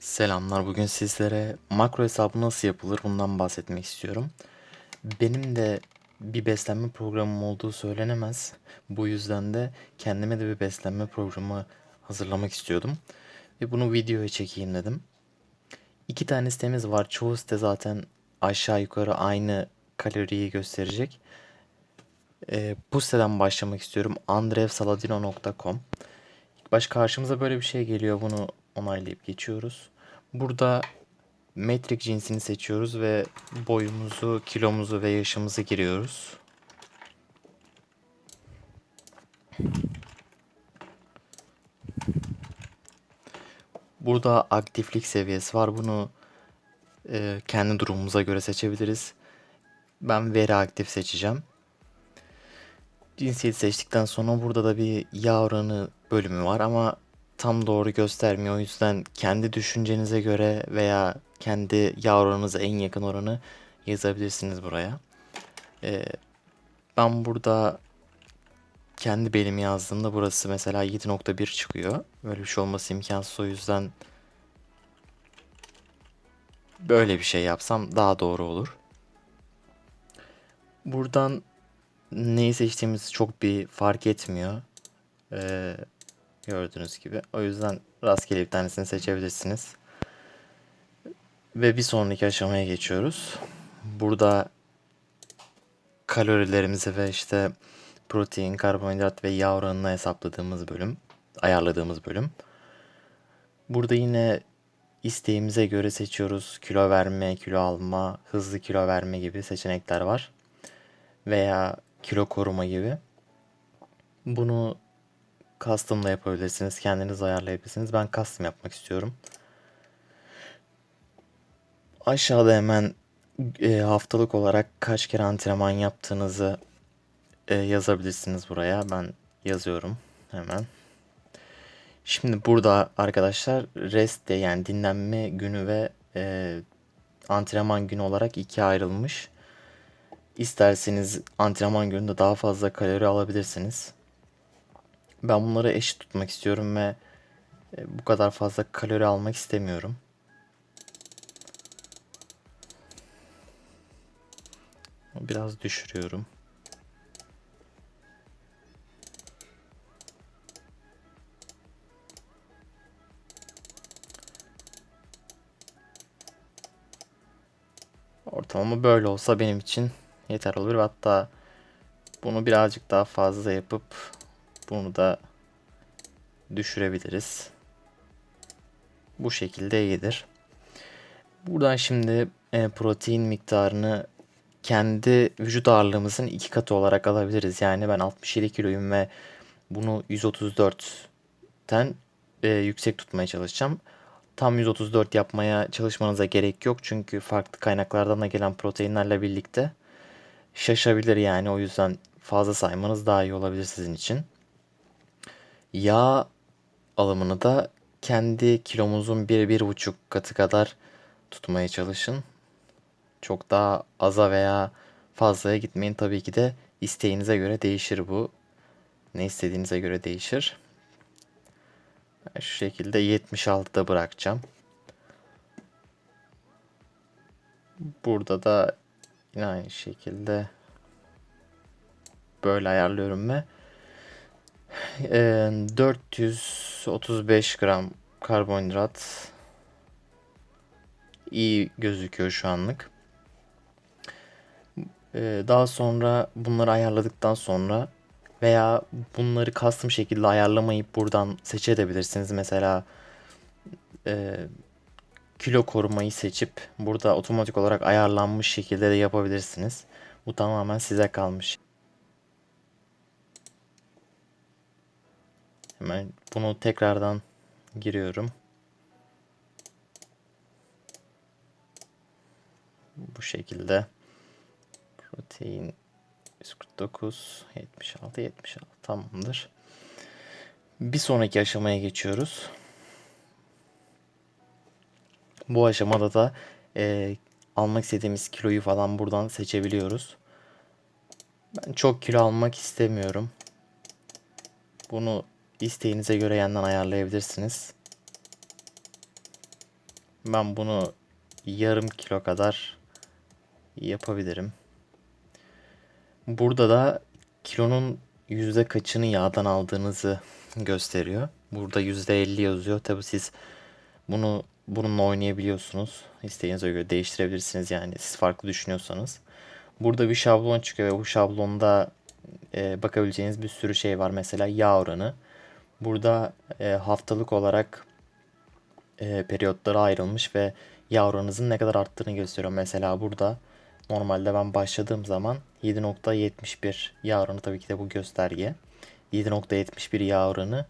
Selamlar. Bugün sizlere makro hesabı nasıl yapılır bundan bahsetmek istiyorum. Benim de bir beslenme programım olduğu söylenemez. Bu yüzden de kendime de bir beslenme programı hazırlamak istiyordum. Ve bunu videoya çekeyim dedim. İki tane sitemiz var. Çoğu site zaten aşağı yukarı aynı kaloriyi gösterecek. Ee, bu siteden başlamak istiyorum. andrevsaladino.com İlk baş karşımıza böyle bir şey geliyor. Bunu onaylayıp geçiyoruz. Burada metrik cinsini seçiyoruz ve boyumuzu, kilomuzu ve yaşımızı giriyoruz. Burada aktiflik seviyesi var. Bunu e, kendi durumumuza göre seçebiliriz. Ben veri aktif seçeceğim. Cinsiyeti seçtikten sonra burada da bir yağ oranı bölümü var ama tam doğru göstermiyor. O yüzden kendi düşüncenize göre veya kendi yağ en yakın oranı yazabilirsiniz buraya. Ee, ben burada kendi belimi yazdığımda burası mesela 7.1 çıkıyor. Böyle bir şey olması imkansız o yüzden böyle bir şey yapsam daha doğru olur. Buradan neyi seçtiğimiz çok bir fark etmiyor. Ee, gördüğünüz gibi. O yüzden rastgele bir tanesini seçebilirsiniz. Ve bir sonraki aşamaya geçiyoruz. Burada kalorilerimizi ve işte protein, karbonhidrat ve yağ oranını hesapladığımız bölüm, ayarladığımız bölüm. Burada yine isteğimize göre seçiyoruz. Kilo verme, kilo alma, hızlı kilo verme gibi seçenekler var. Veya kilo koruma gibi. Bunu custom da yapabilirsiniz. Kendiniz ayarlayabilirsiniz. Ben custom yapmak istiyorum. Aşağıda hemen e, haftalık olarak kaç kere antrenman yaptığınızı e, yazabilirsiniz buraya. Ben yazıyorum hemen. Şimdi burada arkadaşlar rest day yani dinlenme günü ve e, antrenman günü olarak ikiye ayrılmış. İsterseniz antrenman gününde daha fazla kalori alabilirsiniz. Ben bunları eşit tutmak istiyorum ve e, bu kadar fazla kalori almak istemiyorum. Biraz düşürüyorum. Ortalama böyle olsa benim için yeter olur. Hatta bunu birazcık daha fazla yapıp bunu da düşürebiliriz. Bu şekilde iyidir. Buradan şimdi e, protein miktarını kendi vücut ağırlığımızın iki katı olarak alabiliriz. Yani ben 67 kiloyum ve bunu 134'ten e, yüksek tutmaya çalışacağım. Tam 134 yapmaya çalışmanıza gerek yok. Çünkü farklı kaynaklardan da gelen proteinlerle birlikte şaşabilir yani. O yüzden fazla saymanız daha iyi olabilir sizin için. Yağ alımını da kendi kilomuzun bir bir buçuk katı kadar tutmaya çalışın. Çok daha aza veya fazlaya gitmeyin. Tabii ki de isteğinize göre değişir bu. Ne istediğinize göre değişir. Şu şekilde 76'da bırakacağım. Burada da yine aynı şekilde böyle ayarlıyorum ve 435 gram karbonhidrat iyi gözüküyor şu anlık. Daha sonra bunları ayarladıktan sonra veya bunları custom şekilde ayarlamayıp buradan seçebilirsiniz. Mesela e, kilo korumayı seçip burada otomatik olarak ayarlanmış şekilde de yapabilirsiniz. Bu tamamen size kalmış. Hemen bunu tekrardan giriyorum. Bu şekilde protein 149 76 76 tamamdır. Bir sonraki aşamaya geçiyoruz. Bu aşamada da e, almak istediğimiz kiloyu falan buradan seçebiliyoruz. Ben çok kilo almak istemiyorum. Bunu isteğinize göre yandan ayarlayabilirsiniz. Ben bunu yarım kilo kadar yapabilirim. Burada da kilonun yüzde kaçını yağdan aldığınızı gösteriyor. Burada yüzde elli yazıyor. Tabi siz bunu bununla oynayabiliyorsunuz. İsteğinize göre değiştirebilirsiniz yani siz farklı düşünüyorsanız. Burada bir şablon çıkıyor ve bu şablonda e, bakabileceğiniz bir sürü şey var. Mesela yağ oranı. Burada e, haftalık olarak e, periyotlara ayrılmış ve oranınızın ne kadar arttığını gösteriyor. Mesela burada normalde ben başladığım zaman 7.71 yağ oranı tabii ki de bu gösterge. 7.71 yağ oranı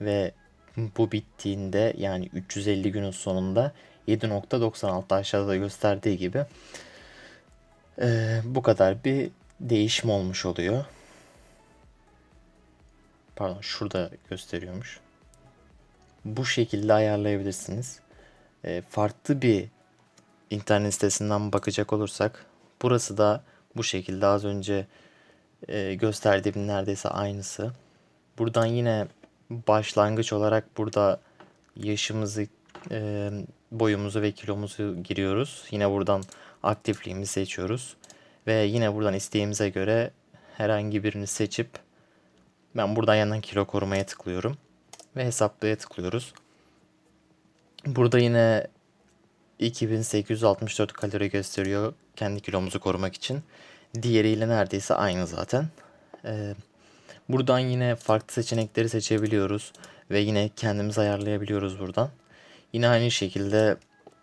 ve bu bittiğinde yani 350 günün sonunda 7.96 aşağıda da gösterdiği gibi e, bu kadar bir değişim olmuş oluyor. Pardon şurada gösteriyormuş. Bu şekilde ayarlayabilirsiniz. E, farklı bir internet sitesinden bakacak olursak burası da bu şekilde az önce e, gösterdiğim neredeyse aynısı. Buradan yine başlangıç olarak burada yaşımızı, e, boyumuzu ve kilomuzu giriyoruz. Yine buradan aktifliğimizi seçiyoruz. Ve yine buradan isteğimize göre herhangi birini seçip ben buradan yandan kilo korumaya tıklıyorum. Ve hesaplaya tıklıyoruz. Burada yine 2864 kalori gösteriyor kendi kilomuzu korumak için. Diğeriyle neredeyse aynı zaten. Ee, buradan yine farklı seçenekleri seçebiliyoruz. Ve yine kendimiz ayarlayabiliyoruz buradan. Yine aynı şekilde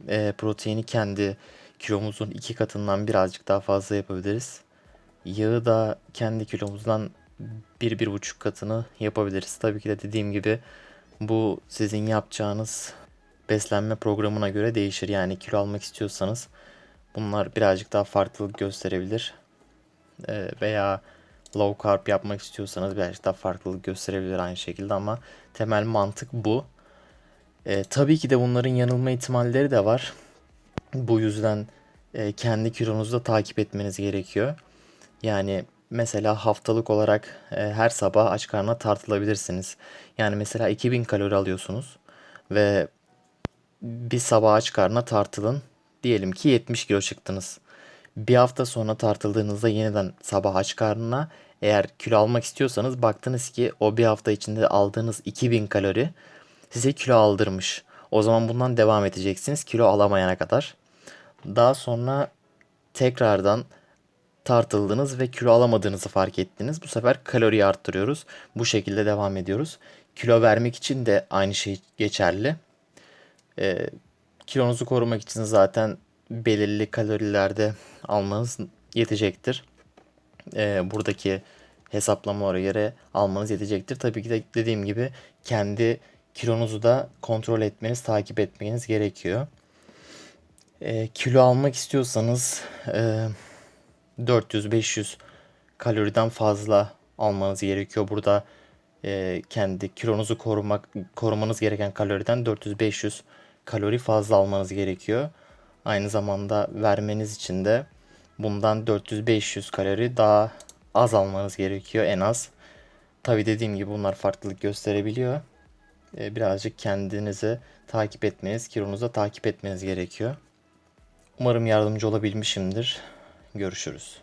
e, proteini kendi kilomuzun iki katından birazcık daha fazla yapabiliriz. Yağı da kendi kilomuzdan bir, bir buçuk katını yapabiliriz. Tabii ki de dediğim gibi bu sizin yapacağınız beslenme programına göre değişir. Yani kilo almak istiyorsanız bunlar birazcık daha farklılık gösterebilir. Ee, veya low carb yapmak istiyorsanız birazcık daha farklılık gösterebilir aynı şekilde ama temel mantık bu. Ee, tabii ki de bunların yanılma ihtimalleri de var. Bu yüzden e, kendi kilonuzu da takip etmeniz gerekiyor. Yani mesela haftalık olarak e, her sabah aç karnına tartılabilirsiniz. Yani mesela 2000 kalori alıyorsunuz ve bir sabah aç karnına tartılın. Diyelim ki 70 kilo çıktınız. Bir hafta sonra tartıldığınızda yeniden sabah aç karnına eğer kilo almak istiyorsanız baktınız ki o bir hafta içinde aldığınız 2000 kalori size kilo aldırmış. O zaman bundan devam edeceksiniz kilo alamayana kadar. Daha sonra tekrardan tartıldınız ve kilo alamadığınızı fark ettiniz. Bu sefer kaloriyi arttırıyoruz. Bu şekilde devam ediyoruz. Kilo vermek için de aynı şey geçerli. E, kilonuzu korumak için zaten belirli kalorilerde almanız yetecektir. E, buradaki hesaplamalara göre almanız yetecektir. Tabii ki de dediğim gibi kendi kilonuzu da kontrol etmeniz, takip etmeniz gerekiyor. E, kilo almak istiyorsanız e, 400-500 kaloriden fazla almanız gerekiyor. Burada e, kendi kilonuzu korumak korumanız gereken kaloriden 400-500 kalori fazla almanız gerekiyor. Aynı zamanda vermeniz için de bundan 400-500 kalori daha az almanız gerekiyor en az. Tabi dediğim gibi bunlar farklılık gösterebiliyor. Ee, birazcık kendinizi takip etmeniz, kilonuzu takip etmeniz gerekiyor. Umarım yardımcı olabilmişimdir. Görüşürüz.